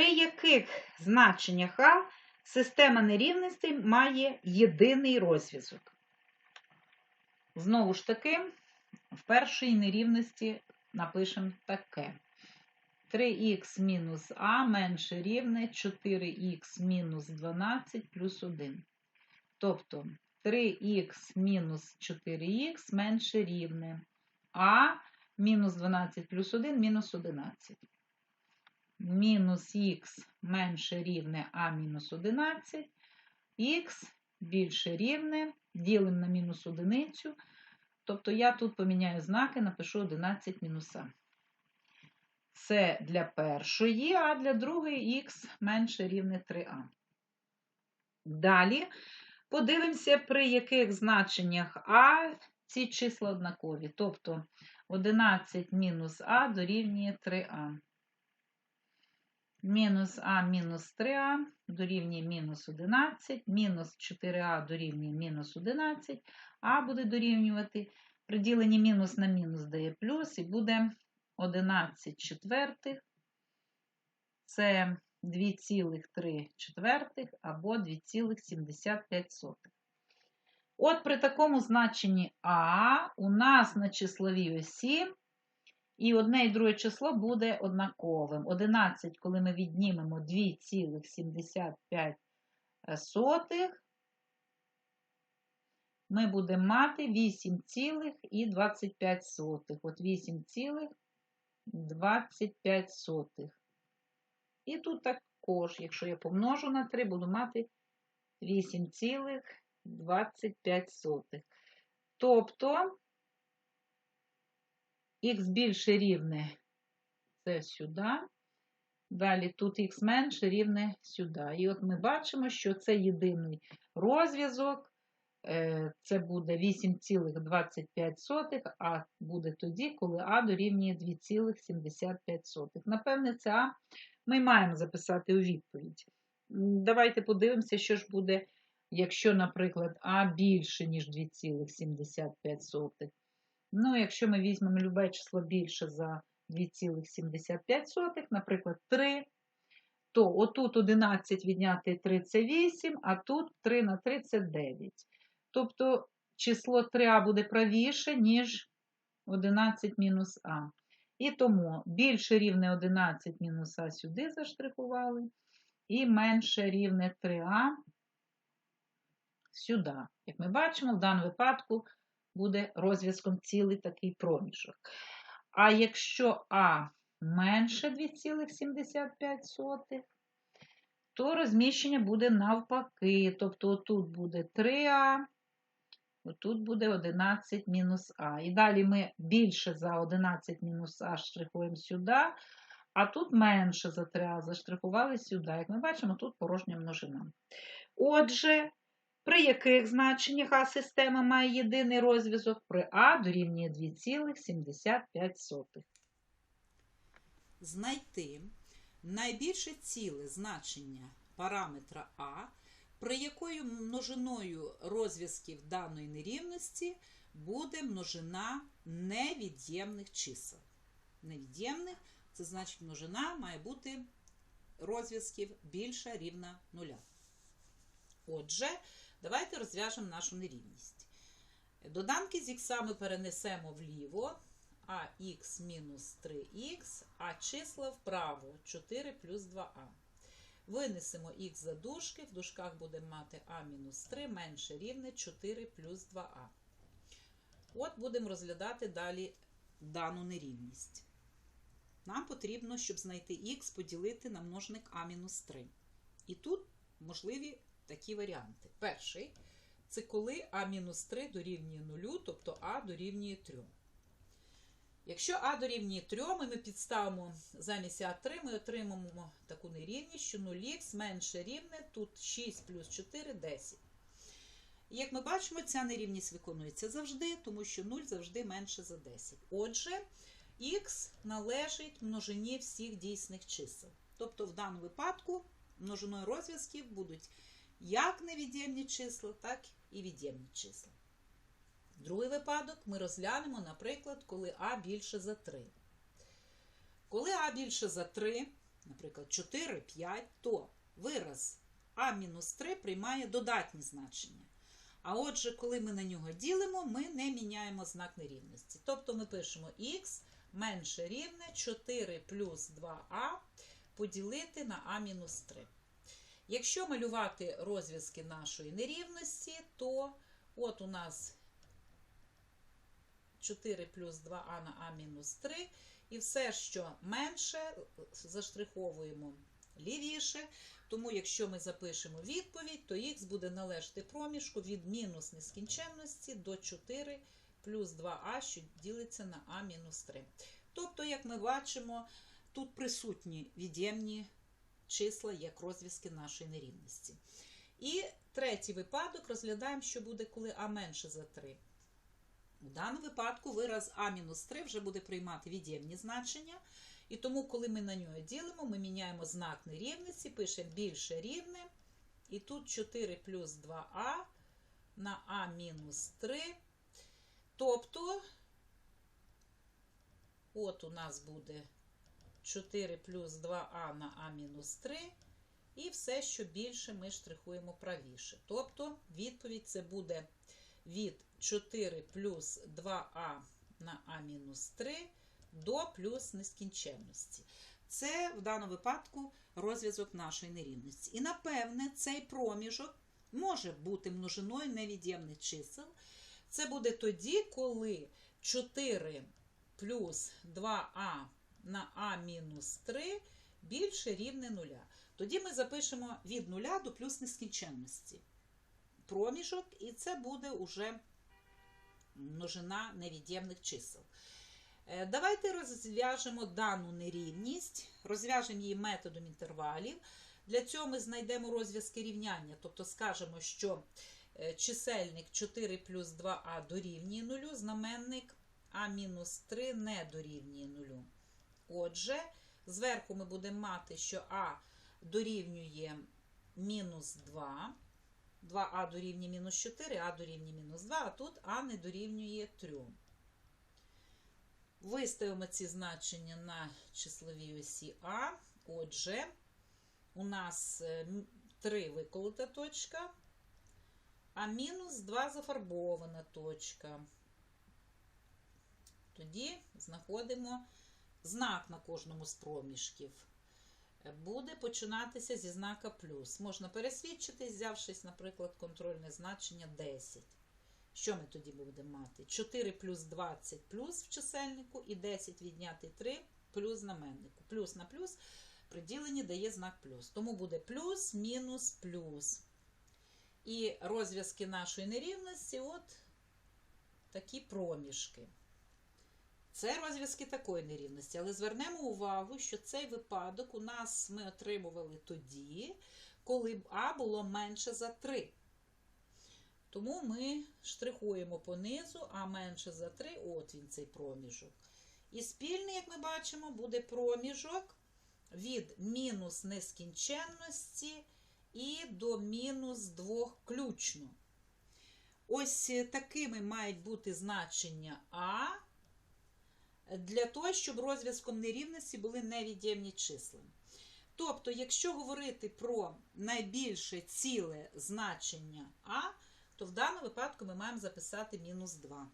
при яких значеннях А система нерівностей має єдиний розв'язок? Знову ж таки, в першій нерівності напишемо таке. 3х мінус А менше рівне 4х мінус 12 плюс 1. Тобто 3х мінус 4х менше рівне А мінус 12 плюс 1 мінус 11. Мінус х менше рівне А мінус 11, х більше рівне, ділимо на мінус одиницю. Тобто я тут поміняю знаки, напишу 11 мінус А. Це для першої, а для другої х менше рівне 3а. Далі подивимося, при яких значеннях А ці числа однакові. Тобто 11 мінус А дорівнює 3а. Мінус А мінус 3а дорівнює мінус 11, мінус 4а дорівнює мінус 11, а буде дорівнювати при діленні мінус на мінус дає плюс, і буде 11 четвертих. Це 2,3 четвертих або 2,75. От при такому значенні А у нас на числовій осі і одне і друге число буде однаковим. 11, коли ми віднімемо 2,75, ми будемо мати 8,25. От 8,25. І тут також, якщо я помножу на 3, буду мати 8,25. Тобто х більше рівне це сюди. Далі тут х менше рівне сюди. І от ми бачимо, що це єдиний розв'язок. Е, це буде 8,25, а буде тоді, коли А дорівнює 2,75. Напевне, це А ми маємо записати у відповідь. Давайте подивимося, що ж буде, якщо, наприклад, А більше, ніж 2,75. Ну, якщо ми візьмемо любе число більше за 2,75, наприклад, 3, то отут 11 відняти 3 це 8, а тут 3 на 3 це 9. Тобто число 3а буде правіше, ніж 11 мінус А. І тому більше рівне 11 мінус А сюди заштрихували, і менше рівне 3А сюди. Як ми бачимо, в даному випадку буде розв'язком цілий такий проміжок. А якщо А менше 2,75, то розміщення буде навпаки. Тобто тут буде 3А, тут буде 11 мінус А. І далі ми більше за 11 мінус А штрихуємо сюди, а тут менше за 3А заштрихували сюди. Як ми бачимо, тут порожня множина. Отже, при яких значеннях А система має єдиний розв'язок при А дорівнює 2,75. Знайти найбільше ціле значення параметра А, при якою множиною розв'язків даної нерівності буде множина невід'ємних чисел. Невід'ємних це значить множина має бути розв'язків більша рівна нуля. Отже, Давайте розв'яжемо нашу нерівність. Доданки з х ми перенесемо вліво, а х мінус 3х, а числа вправо 4 плюс 2а. Винесемо х за дужки, в дужках будемо мати а мінус 3 менше рівне 4 плюс 2а. От будемо розглядати далі дану нерівність. Нам потрібно, щоб знайти х, поділити на множник а мінус 3. І тут можливі такі варіанти. Перший це коли А-3 дорівнює 0, тобто А дорівнює 3. Якщо А дорівнює 3, ми підставимо замість А3, ми отримаємо таку нерівність, що 0х менше рівне, тут 6 плюс 4 10. Як ми бачимо, ця нерівність виконується завжди, тому що 0 завжди менше за 10. Отже, х належить множині всіх дійсних чисел. Тобто, в даному випадку множиною розв'язків будуть як невід'ємні числа, так і від'ємні числа. Другий випадок ми розглянемо, наприклад, коли А більше за 3. Коли А більше за 3, наприклад, 4, 5, то вираз А-3 приймає додатні значення. А отже, коли ми на нього ділимо, ми не міняємо знак нерівності. Тобто ми пишемо х менше рівне 4 плюс 2а поділити на а-3. Якщо малювати розв'язки нашої нерівності, то от у нас 4 плюс 2а на а мінус 3, І все, що менше, заштриховуємо лівіше. Тому, якщо ми запишемо відповідь, то х буде належати проміжку від мінус нескінченності до 4 плюс 2а, що ділиться на а-3. Тобто, як ми бачимо, тут присутні від'ємні числа як розв'язки нашої нерівності. І третій випадок розглядаємо, що буде, коли а менше за 3. У даному випадку вираз А-3 вже буде приймати від'ємні значення. І тому, коли ми на нього ділимо, ми міняємо знак нерівності, пишемо більше рівне. І тут 4 плюс 2а на А-3. Тобто, от у нас буде 4 плюс 2а на А-3. І все, що більше, ми штрихуємо правіше. Тобто, відповідь це буде від 4 плюс 2а на а мінус 3 до плюс нескінченності. Це в даному випадку розв'язок нашої нерівності. І напевне, цей проміжок може бути множиною невід'ємних чисел. Це буде тоді, коли 4 плюс 2а на а-3 більше рівне 0. Тоді ми запишемо від 0 до плюс нескінченності проміжок, і це буде уже множина невід'ємних чисел. Е, Давайте розв'яжемо дану нерівність, розв'яжемо її методом інтервалів. Для цього ми знайдемо розв'язки рівняння, тобто скажемо, що е, чисельник 4 плюс 2а дорівнює 0, знаменник а-3 не дорівнює 0. Отже, зверху ми будемо мати, що а дорівнює мінус 2. 2а дорівнює мінус 4, а дорівнює мінус 2, а тут а не дорівнює 3. Виставимо ці значення на числовій осі А. Отже, у нас 3 виколота точка, а мінус 2 зафарбована точка. Тоді знаходимо знак на кожному з проміжків буде починатися зі знака плюс. Можна пересвідчити, взявшись, наприклад, контрольне значення 10. Що ми тоді будемо мати? 4 плюс 20 плюс в чисельнику і 10 відняти 3 плюс знаменнику. Плюс на плюс при діленні дає знак плюс. Тому буде плюс, мінус, плюс. І розв'язки нашої нерівності от такі проміжки. Це розв'язки такої нерівності, але звернемо увагу, що цей випадок у нас ми отримували тоді, коли А було менше за 3. Тому ми штрихуємо понизу, а менше за 3, от він цей проміжок. І спільний, як ми бачимо, буде проміжок від мінус нескінченності і до мінус 2 включно. Ось такими мають бути значення А для того, щоб розв'язком нерівності були невід'ємні числа. Тобто, якщо говорити про найбільше ціле значення А, то в даному випадку ми маємо записати мінус 2.